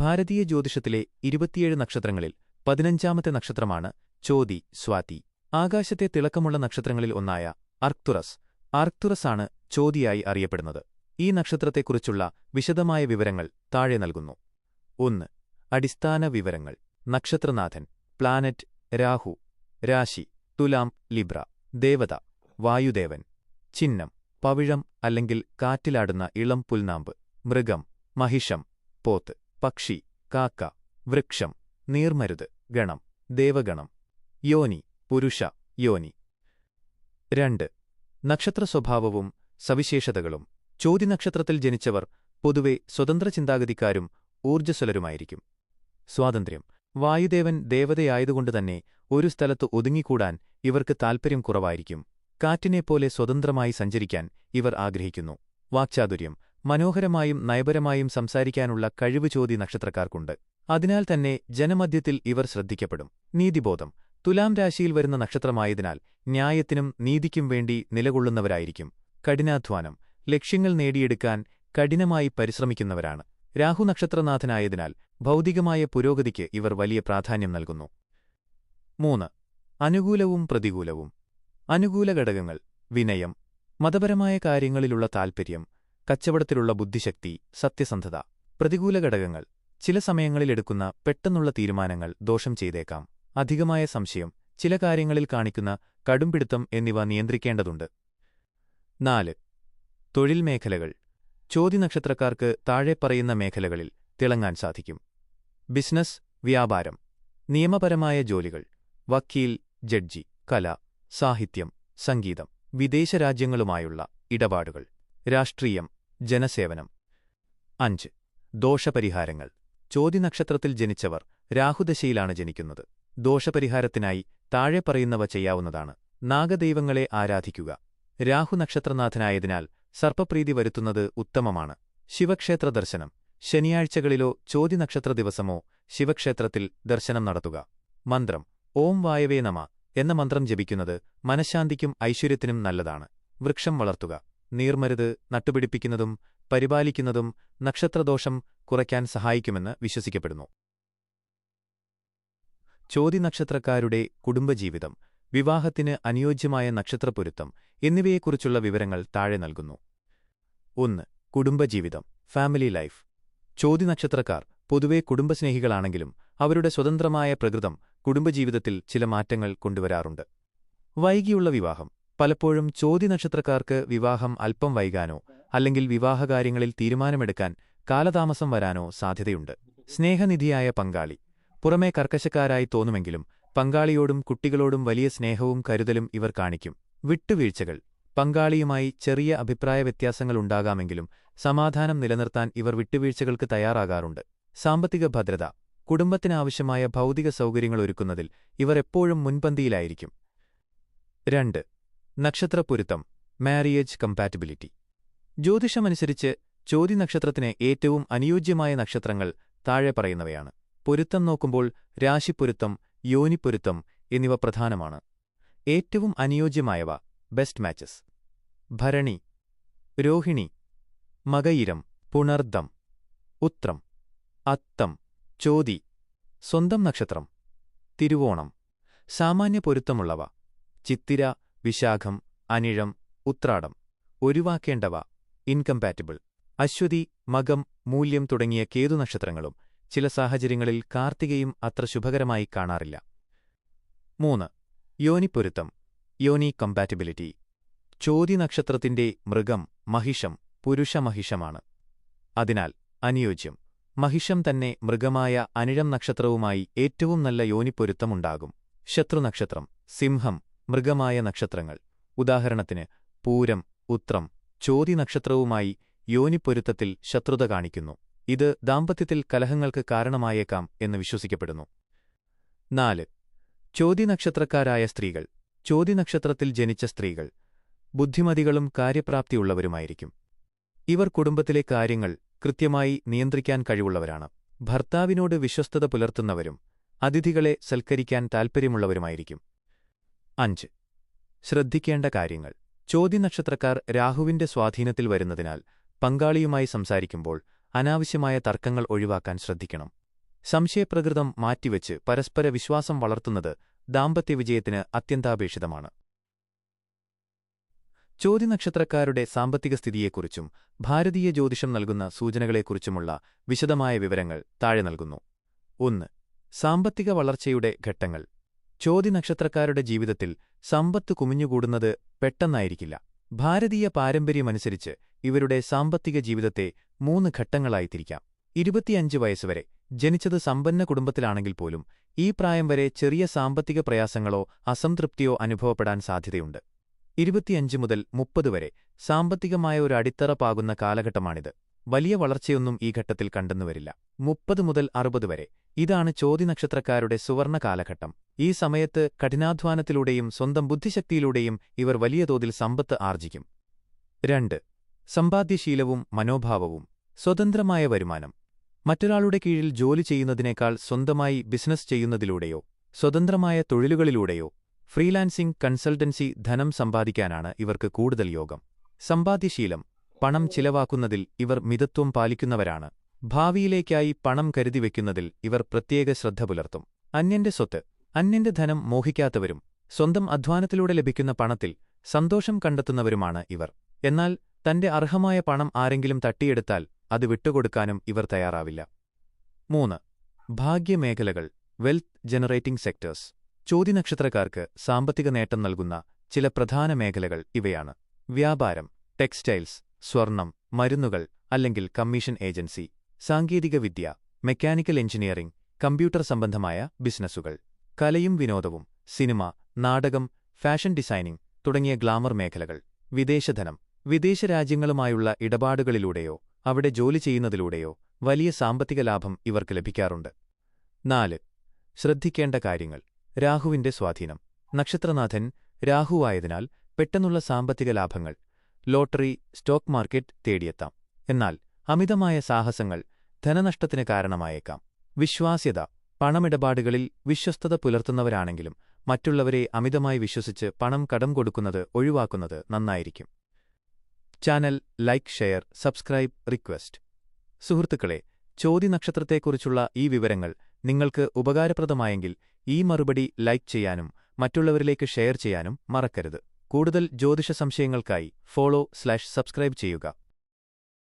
ഭാരതീയ ജ്യോതിഷത്തിലെ ഇരുപത്തിയേഴ് നക്ഷത്രങ്ങളിൽ പതിനഞ്ചാമത്തെ നക്ഷത്രമാണ് ചോതി സ്വാതി. ആകാശത്തെ തിളക്കമുള്ള നക്ഷത്രങ്ങളിൽ ഒന്നായ അർക്തുറസ്. ആർക്തുറസാണ് ചോതിയായി അറിയപ്പെടുന്നത്. ഈ നക്ഷത്രത്തെക്കുറിച്ചുള്ള വിശദമായ വിവരങ്ങൾ താഴെ നൽകുന്നു. ഒന്ന്. അടിസ്ഥാന വിവരങ്ങൾ. നക്ഷത്രനാഥൻ പ്ലാനറ്റ് രാഹു രാശി തുലാം ലിബ്ര ദേവത വായുദേവൻ. ചിഹ്നം. പവിഴം അല്ലെങ്കിൽ കാറ്റിലാടുന്ന ഇളം പുൽനാമ്പ്. മൃഗം. മഹിഷം. പോത്ത്. പക്ഷി കാക്ക വൃക്ഷം നീർമരുത് ഗണം ദേവഗണം യോനി പുരുഷ യോനി. രണ്ട്. നക്ഷത്ര സ്വഭാവവും സവിശേഷതകളും. ചോദ്യനക്ഷത്രത്തിൽ ജനിച്ചവർ പൊതുവെ സ്വതന്ത്ര ചിന്താഗതിക്കാരും ഊർജസ്വലരുമായിരിക്കും. സ്വാതന്ത്ര്യം. വായുദേവൻ ദേവതയായതുകൊണ്ടുതന്നെ ഒരു സ്ഥലത്ത് ഒതുങ്ങിക്കൂടാൻ ഇവർക്ക് താൽപ്പര്യം കുറവായിരിക്കും. കാറ്റിനെപ്പോലെ സ്വതന്ത്രമായി സഞ്ചരിക്കാൻ ഇവർ ആഗ്രഹിക്കുന്നു. വാക്ചാതുര്യം. മനോഹരമായും നയപരമായും സംസാരിക്കാനുള്ള കഴിവ് ചോദി നക്ഷത്രക്കാർക്കുണ്ട്. അതിനാൽ തന്നെ ജനമധ്യത്തിൽ ഇവർ ശ്രദ്ധിക്കപ്പെടും. നീതിബോധം. തുലാം രാശിയിൽ വരുന്ന നക്ഷത്രമായതിനാൽ ന്യായത്തിനും നീതിക്കും വേണ്ടി നിലകൊള്ളുന്നവരായിരിക്കും. കഠിനാധ്വാനം. ലക്ഷ്യങ്ങൾ നേടിയെടുക്കാൻ കഠിനമായി പരിശ്രമിക്കുന്നവരാണ്. രാഹു നക്ഷത്രനാഥനായതിനാൽ ഭൗതികമായ പുരോഗതിക്ക് ഇവർ വലിയ പ്രാധാന്യം നൽകുന്നു. മൂന്ന്. അനുകൂലവും പ്രതികൂലവും. അനുകൂല ഘടകങ്ങൾ. വിനയം. മതപരമായ കാര്യങ്ങളിലുള്ള താൽപ്പര്യം കച്ചവടത്തിലുള്ള ബുദ്ധിശക്തി സത്യസന്ധത പ്രതികൂല ഘടകങ്ങൾ ചില സമയങ്ങളിൽ എടുക്കുന്ന പെട്ടെന്നുള്ള തീരുമാനങ്ങൾ ദോഷം ചെയ്തേക്കാം. അധികമായ സംശയം ചില കാര്യങ്ങളിൽ കാണിക്കുന്ന കടുംപിടുത്തം എന്നിവ നിയന്ത്രിക്കേണ്ടതുണ്ട്. നാല്. തൊഴിൽ മേഖലകൾ. ചോദ്യനക്ഷത്രക്കാർക്ക് താഴെ പറയുന്ന മേഖലകളിൽ തിളങ്ങാൻ സാധിക്കും. ബിസിനസ് വ്യാപാരം നിയമപരമായ ജോലികൾ വക്കീൽ ജഡ്ജി കല സാഹിത്യം സംഗീതം വിദേശ രാജ്യങ്ങളുമായുള്ള ഇടപാടുകൾ രാഷ്ട്രീയം ജനസേവനം. അഞ്ച്. ദോഷപരിഹാരങ്ങൾ. ചോദ്യനക്ഷത്രത്തിൽ ജനിച്ചവർ രാഹുദശയിലാണ് ജനിക്കുന്നത്. ദോഷപരിഹാരത്തിനായി താഴെ പറയുന്നവ ചെയ്യാവുന്നതാണ്. നാഗദൈവങ്ങളെ ആരാധിക്കുക. രാഹു നക്ഷത്രനാഥനായതിനാൽ സർപ്പപ്രീതി വരുത്തുന്നത് ഉത്തമമാണ്. ശിവക്ഷേത്ര ദർശനം. ശനിയാഴ്ചകളിലോ ചോദ്യനക്ഷത്ര ദിവസമോ ശിവക്ഷേത്രത്തിൽ ദർശനം നടത്തുക. മന്ത്രം. ഓം വായവേ നമ എന്ന മന്ത്രം ജപിക്കുന്നത് മനഃശാന്തിക്കും ഐശ്വര്യത്തിനും നല്ലതാണ്. വൃക്ഷം വളർത്തുക. നീർമരുത് നട്ടുപിടിപ്പിക്കുന്നതും പരിപാലിക്കുന്നതും നക്ഷത്രദോഷം കുറയ്ക്കാൻ സഹായിക്കുമെന്ന് വിശ്വസിക്കപ്പെടുന്നു. ചോതിനക്ഷത്രക്കാരുടെ കുടുംബജീവിതം വിവാഹത്തിന് അനുയോജ്യമായ നക്ഷത്രപ്പൊരുത്തം എന്നിവയെക്കുറിച്ചുള്ള വിവരങ്ങൾ താഴെ നൽകുന്നു. ഒന്ന് കുടുംബജീവിതം ഫാമിലി ലൈഫ്. ചോതിനക്ഷത്രക്കാർ പൊതുവെ കുടുംബസ്നേഹികളാണെങ്കിലും അവരുടെ സ്വതന്ത്രമായ പ്രകൃതം കുടുംബജീവിതത്തിൽ ചില മാറ്റങ്ങൾ കൊണ്ടുവരാറുണ്ട്. വൈകിയുള്ള വിവാഹം പലപ്പോഴും ചോദ്യനക്ഷത്രക്കാർക്ക് വിവാഹം അല്പം വൈകാനോ അല്ലെങ്കിൽ വിവാഹകാര്യങ്ങളിൽ തീരുമാനമെടുക്കാൻ കാലതാമസം വരാനോ സാധ്യതയുണ്ട്. സ്നേഹനിധിയായ പങ്കാളി. പുറമേ കർക്കശക്കാരായി തോന്നുമെങ്കിലും പങ്കാളിയോടും കുട്ടികളോടും വലിയ സ്നേഹവും കരുതലും ഇവർ കാണിക്കും. വിട്ടുവീഴ്ചകൾ. പങ്കാളിയുമായി ചെറിയ അഭിപ്രായ വ്യത്യാസങ്ങളുണ്ടാകാമെങ്കിലും സമാധാനം നിലനിർത്താൻ ഇവർ വിട്ടുവീഴ്ചകൾക്ക് തയ്യാറാകാറുണ്ട്. സാമ്പത്തിക ഭദ്രത. കുടുംബത്തിനാവശ്യമായ ഭൗതിക സൗകര്യങ്ങൾ ഒരുക്കുന്നതിൽ ഇവർ എപ്പോഴും മുൻപന്തിയിലായിരിക്കും. രണ്ട്. നക്ഷത്രപ്പൊരുത്തം മാരിയേജ് കമ്പാറ്റബിലിറ്റി ജ്യോതിഷമനുസരിച്ച് ചോതി നക്ഷത്രത്തിന് ഏറ്റവും അനുയോജ്യമായ നക്ഷത്രങ്ങൾ താഴെ പറയുന്നവയാണ്. പൊരുത്തം നോക്കുമ്പോൾ രാശിപ്പൊരുത്തം യോനിപ്പൊരുത്തം എന്നിവ പ്രധാനമാണ്. ഏറ്റവും അനുയോജ്യമായവ ബെസ്റ്റ് മാച്ചസ് ഭരണി രോഹിണി മകയിരം പുണർദം ഉത്രം അത്തം ചോതി സ്വന്തം നക്ഷത്രം തിരുവോണം. സാമാന്യ പൊരുത്തമുള്ളവ ചിത്തിര വിശാഖം അനിഴം ഉത്രാടം. ഒഴിവാക്കേണ്ടവ ഇൻകംപാറ്റബിൾ. അശ്വതി മകം മൂല്യം തുടങ്ങിയ കേതുനക്ഷത്രങ്ങളും ചില സാഹചര്യങ്ങളിൽ കാർത്തികയും അത്ര ശുഭകരമായി കാണാറില്ല. മൂന്ന്. യോനിപ്പൊരുത്തം. യോനി കമ്പാറ്റിബിലിറ്റി ചോദ്യനക്ഷത്രത്തിന്റെ മൃഗം മഹിഷം പുരുഷമഹിഷമാണ്. അതിനാൽ അനുയോജ്യം. മഹിഷം തന്നെ മൃഗമായ അനിഴം നക്ഷത്രവുമായി ഏറ്റവും നല്ല യോനിപ്പൊരുത്തമുണ്ടാകും. ശത്രുനക്ഷത്രം. സിംഹം. മൃഗമായ നക്ഷത്രങ്ങൾ. ഉദാഹരണത്തിന് പൂരം ഉത്രം ചോതി നക്ഷത്രവുമായി യോനിപ്പൊരുത്തത്തിൽ ശത്രുത കാണിക്കുന്നു. ഇത് ദാമ്പത്യത്തിൽ കലഹങ്ങൾക്ക് കാരണമായേക്കാം എന്ന് വിശ്വസിക്കപ്പെടുന്നു. നാല് ചോതി നക്ഷത്രക്കാരായ സ്ത്രീകൾ. ചോതി നക്ഷത്രത്തിൽ ജനിച്ച സ്ത്രീകൾ ബുദ്ധിമതികളും കാര്യപ്രാപ്തിയുള്ളവരുമായിരിക്കും. ഇവർ കുടുംബത്തിലെ കാര്യങ്ങൾ കൃത്യമായി നിയന്ത്രിക്കാൻ കഴിവുള്ളവരാണ്. ഭർത്താവിനോട് വിശ്വസ്തത പുലർത്തുന്നവരും അതിഥികളെ സൽക്കരിക്കാൻ താൽപ്പര്യമുള്ളവരുമായിരിക്കും. അഞ്ച്. ശ്രദ്ധിക്കേണ്ട കാര്യങ്ങൾ. ചോദ്യനക്ഷത്രക്കാർ രാഹുവിന്റെ സ്വാധീനത്തിൽ വരുന്നതിനാൽ പങ്കാളിയുമായി സംസാരിക്കുമ്പോൾ അനാവശ്യമായ തർക്കങ്ങൾ ഒഴിവാക്കാൻ ശ്രദ്ധിക്കണം. സംശയപ്രകൃതം മാറ്റിവെച്ച് പരസ്പര വിശ്വാസം വളർത്തുന്നത് ദാമ്പത്യവിജയത്തിന് അത്യന്താപേക്ഷിതമാണ്. ചോദ്യനക്ഷത്രക്കാരുടെ സാമ്പത്തിക സ്ഥിതിയെക്കുറിച്ചും ഭാരതീയ ജ്യോതിഷം നൽകുന്ന സൂചനകളെക്കുറിച്ചുമുള്ള വിശദമായ വിവരങ്ങൾ താഴെ നൽകുന്നു. ഒന്ന്. സാമ്പത്തിക വളർച്ചയുടെ ഘട്ടങ്ങൾ. ചോദ്യനക്ഷത്രക്കാരുടെ ജീവിതത്തിൽ സമ്പത്ത് കുമിഞ്ഞുകൂടുന്നത് പെട്ടെന്നായിരിക്കില്ല. ഭാരതീയ പാരമ്പര്യമനുസരിച്ച് ഇവരുടെ സാമ്പത്തിക ജീവിതത്തെ മൂന്ന് ഘട്ടങ്ങളായി തിരിക്കാം ഇരുപത്തിയഞ്ച് വയസ്സുവരെ ജനിച്ചത് സമ്പന്ന കുടുംബത്തിലാണെങ്കിൽ പോലും ഈ പ്രായം വരെ ചെറിയ സാമ്പത്തിക പ്രയാസങ്ങളോ അസംതൃപ്തിയോ അനുഭവപ്പെടാൻ സാധ്യതയുണ്ട്. ഇരുപത്തിയഞ്ച് മുതൽ മുപ്പത് വരെ സാമ്പത്തികമായ ഒരു അടിത്തറ പാകുന്ന കാലഘട്ടമാണിത്. വലിയ വളർച്ചയൊന്നും ഈ ഘട്ടത്തിൽ കണ്ടെന്നുവരില്ല. മുപ്പത് മുതൽ അറുപത് വരെ. ഇതാണ് ചോദ്യനക്ഷത്രക്കാരുടെ സുവർണ കാലഘട്ടം. ഈ സമയത്ത് കഠിനാധ്വാനത്തിലൂടെയും സ്വന്തം ബുദ്ധിശക്തിയിലൂടെയും ഇവർ വലിയ തോതിൽ സമ്പത്ത് ആർജിക്കും. രണ്ട്. സമ്പാദ്യശീലവും മനോഭാവവും. സ്വതന്ത്രമായ വരുമാനം. മറ്റൊരാളുടെ കീഴിൽ ജോലി ചെയ്യുന്നതിനേക്കാൾ സ്വന്തമായി ബിസിനസ് ചെയ്യുന്നതിലൂടെയോ സ്വതന്ത്രമായ തൊഴിലുകളിലൂടെയോ ഫ്രീലാൻസിംഗ് കൺസൾട്ടൻസി ധനം സമ്പാദിക്കാനാണ് ഇവർക്ക് കൂടുതൽ യോഗം. സമ്പാദ്യശീലം. പണം ചിലവാക്കുന്നതിൽ ഇവർ മിതത്വം പാലിക്കുന്നവരാണ്. ഭാവിയിലേക്കായി പണം കരുതിവെക്കുന്നതിൽ ഇവർ പ്രത്യേക ശ്രദ്ധ പുലർത്തും. അന്യന്റെ സ്വത്ത് അന്യന്റെ ധനം മോഹിക്കാത്തവരും സ്വന്തം അധ്വാനത്തിലൂടെ ലഭിക്കുന്ന പണത്തിൽ സന്തോഷം കണ്ടെത്തുന്നവരുമാണ് ഇവർ. എന്നാൽ തന്റെ അർഹമായ പണം ആരെങ്കിലും തട്ടിയെടുത്താൽ അത് വിട്ടുകൊടുക്കാനും ഇവർ തയ്യാറാവില്ല. മൂന്ന്. ഭാഗ്യമേഖലകൾ വെൽത്ത് ജനറേറ്റിംഗ് സെക്ടേഴ്സ് ചോദ്യനക്ഷത്രക്കാർക്ക് സാമ്പത്തിക നേട്ടം നൽകുന്ന ചില പ്രധാന മേഖലകൾ ഇവയാണ്. വ്യാപാരം ടെക്സ്റ്റൈൽസ് സ്വർണം മരുന്നുകൾ അല്ലെങ്കിൽ കമ്മീഷൻ ഏജൻസി സാങ്കേതികവിദ്യ മെക്കാനിക്കൽ എഞ്ചിനീയറിംഗ് കമ്പ്യൂട്ടർ സംബന്ധമായ ബിസിനസ്സുകൾ കലയും വിനോദവും സിനിമ നാടകം ഫാഷൻ ഡിസൈനിംഗ് തുടങ്ങിയ ഗ്ലാമർ മേഖലകൾ വിദേശധനം വിദേശ രാജ്യങ്ങളുമായുള്ള ഇടപാടുകളിലൂടെയോ അവിടെ ജോലി ചെയ്യുന്നതിലൂടെയോ വലിയ സാമ്പത്തിക ലാഭം ഇവർക്ക് ലഭിക്കാറുണ്ട്. നാല് ശ്രദ്ധിക്കേണ്ട കാര്യങ്ങൾ. രാഹുവിന്റെ സ്വാധീനം. നക്ഷത്രനാഥൻ രാഹുവായതിനാൽ പെട്ടെന്നുള്ള സാമ്പത്തിക ലാഭങ്ങൾ ലോട്ടറി സ്റ്റോക്ക് മാർക്കറ്റ് തേടിയെത്താം. എന്നാൽ അമിതമായ സാഹസങ്ങൾ ധനനഷ്ടത്തിന് കാരണമായേക്കാം. വിശ്വാസ്യത പണമിടപാടുകളിൽ വിശ്വസ്തത പുലർത്തുന്നവരാണെങ്കിലും മറ്റുള്ളവരെ അമിതമായി വിശ്വസിച്ച് പണം കടം കൊടുക്കുന്നത് ഒഴിവാക്കുന്നത് നന്നായിരിക്കും. Channel like share subscribe request. സുഹൃത്തുക്കളെ ചോദ്യനക്ഷത്രത്തെക്കുറിച്ചുള്ള ഈ വിവരങ്ങൾ നിങ്ങൾക്ക് ഉപകാരപ്രദമായെങ്കിൽ ഈ മറുപടി ലൈക്ക് ചെയ്യാനും മറ്റുള്ളവരിലേക്ക് ഷെയർ ചെയ്യാനും മറക്കരുത്. കൂടുതൽ ജ്യോതിഷ സംശയങ്ങൾക്കായി ഫോളോ സ്ലാഷ് സബ്സ്ക്രൈബ് ചെയ്യുക